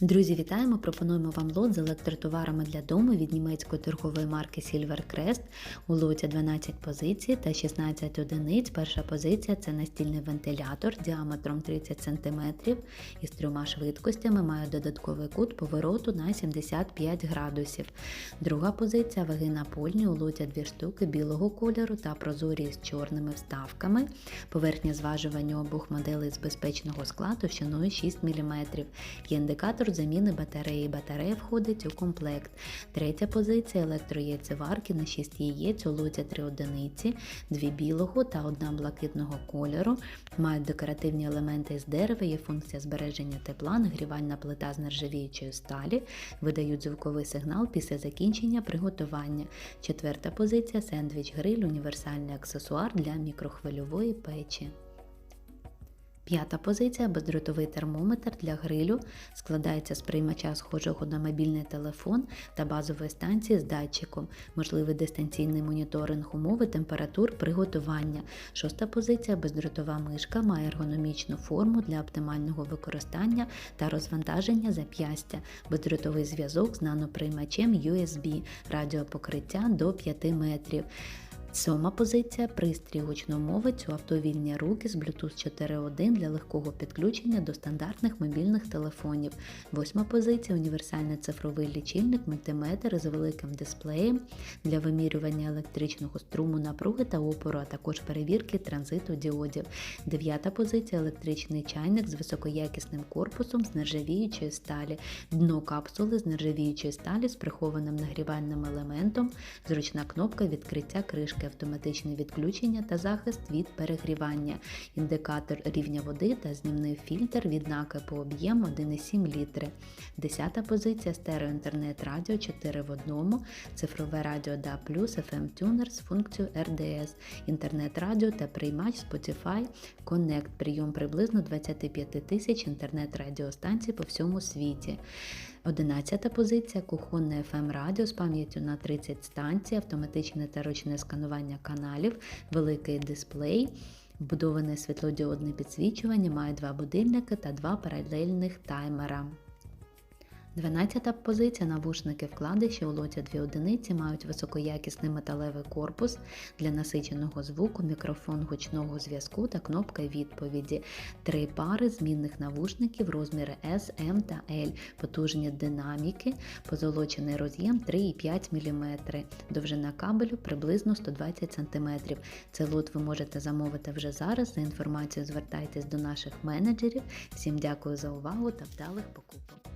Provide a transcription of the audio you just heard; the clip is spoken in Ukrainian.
Друзі, вітаємо! Пропонуємо вам лот з електротоварами для дому від німецької торгової марки Silvercrest. У лоті 12 позицій та 16 одиниць. Перша позиція це настільний вентилятор діаметром 30 см із трьома швидкостями, має додатковий кут повороту на 75 градусів. Друга позиція ваги напольні у лоті дві штуки білого кольору та прозорі з чорними вставками. Поверхня зважування обох моделей з безпечного скла товщиною 6 мм. Є індикатор заміни батареї. Батарея входить у комплект. Третя позиція електрояйцеварки на 6 яєць у лоті 3 одиниці, 2 білого та 1 блакитного кольору. Мають декоративні елементи з дерева, є функція збереження тепла, нагрівальна плита з нержавіючої сталі, видають звуковий сигнал після закінчення приготування. Четверта позиція сендвіч-гриль, універсальний аксесуар для мікрохвильової печі. П'ята позиція бездротовий термометр для грилю складається з приймача схожого на мобільний телефон та базової станції з датчиком, можливий дистанційний моніторинг умови температур приготування. Шоста позиція бездротова мишка має ергономічну форму для оптимального використання та розвантаження зап'ястя, бездротовий зв'язок з наноприймачем USB, радіопокриття до 5 метрів. Сьома позиція пристрій гучномовець у автовільні руки з Bluetooth 4.1 для легкого підключення до стандартних мобільних телефонів. Восьма позиція універсальний цифровий лічильник мультиметр з великим дисплеєм для вимірювання електричного струму напруги та опору, а також перевірки транзиту діодів. Дев'ята позиція електричний чайник з високоякісним корпусом з нержавіючої сталі, дно капсули з нержавіючої сталі з прихованим нагрівальним елементом, зручна кнопка відкриття кришки автоматичне відключення та захист від перегрівання, індикатор рівня води та знімний фільтр віднаки по об'єму 1,7 літри. Десята позиція стереоінтернет радіо 4 в 1, цифрове радіо DA+, FM тюнер з функцією RDS, інтернет-радіо та приймач Spotify Connect, прийом приблизно 25 тисяч інтернет-радіостанцій по всьому світі. Одинадцята позиція кухонне FM радіо з пам'яттю на 30 станцій, автоматичне та ручне сканування каналів, великий дисплей. Вбудоване світлодіодне підсвічування має два будильники та два паралельних таймера. 12 позиція навушники вкладиші у лоті 2 одиниці мають високоякісний металевий корпус для насиченого звуку, мікрофон гучного зв'язку та кнопка відповіді. Три пари змінних навушників розміри S, M та L, потужні динаміки, позолочений роз'єм 3,5 мм, довжина кабелю приблизно 120 см. Цей лот ви можете замовити вже зараз. За інформацією звертайтесь до наших менеджерів. Всім дякую за увагу та вдалих покупок.